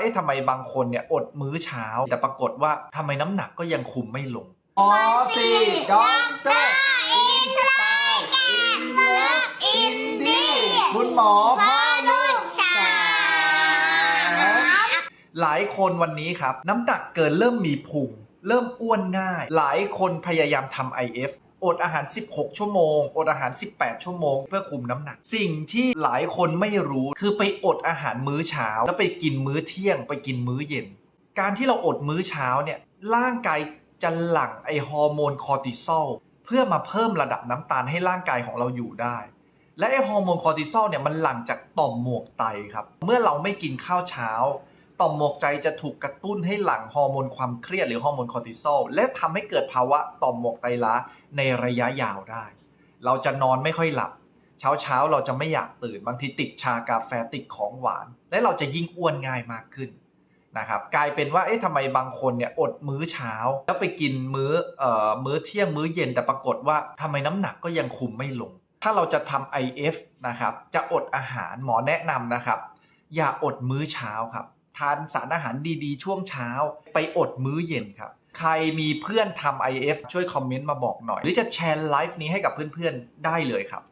เอ๊ะทำไมบางคนเนี่ยอดมื้อเช้า แต่ปรากฏว่าทำไมน้ำหนักก็ยังคุมไม่ลง ออซีด็อกเตอร์อินสไตล์อินเลิฟอินดี้คุณหมอพ่อลูกสาว หลายคนวันนี้ครับ น้ำหนักเกินเริ่มมีพุงเริ่มอ้วนง่าย หลายคนพยายามทำ IF อดอาหาร 16 ชั่วโมง อดอาหาร 18 ชั่วโมง เพื่อคุมน้ำหนัก สิ่งที่หลายคนไม่รู้คือไปอดอาหารมื้อเช้า แล้วไปกินมื้อเที่ยง ไปกินมื้อเย็น การที่เราอดมื้อเช้าเนี่ยร่างกายจะหลั่งไอฮอร์โมนคอร์ติซอลเพื่อมาเพิ่มระดับน้ำตาลให้ร่างกายของเราอยู่ได้ และไอฮอร์โมนคอร์ติซอลเนี่ยมันหลั่งจากต่อมหมวกไตครับเมื่อเราไม่กินข้าวเช้า ต่อมหมวกใจจะถูกกระตุ้นให้หลั่งฮอร์โมนความเครียดหรือฮอร์โมนคอร์ติซอลและทำให้เกิดภาวะต่อมหมวกไตล้าในระยะยาวได้ เราจะนอนไม่ค่อยหลับ เช้าเช้าเราจะไม่อยากตื่น บางทีติดชากาแฟติดของหวาน และเราจะยิ่งอ้วนง่ายมากขึ้นนะครับกลายเป็นว่าเอ๊ะทำไมบางคนเนี่ยอดมื้อเช้า แล้วไปกินมื้อเอ่อมื้อเที่ยงมื้อเย็นแต่ปรากฏว่าทำไมน้ำหนักก็ยังคุมไม่ลง ถ้าเราจะทำ IF นะครับจะอดอาหารหมอแนะนำนะครับ อย่าอดมื้อเช้าครับ ทานสารอาหารดีๆ ช่วงเช้า ไปอดมื้อเย็นครับ ใครมีเพื่อนทำ IF ช่วยคอมเมนต์มาบอกหน่อย หรือจะแชร์ไลฟ์นี้ให้กับเพื่อนๆ ได้เลยครับ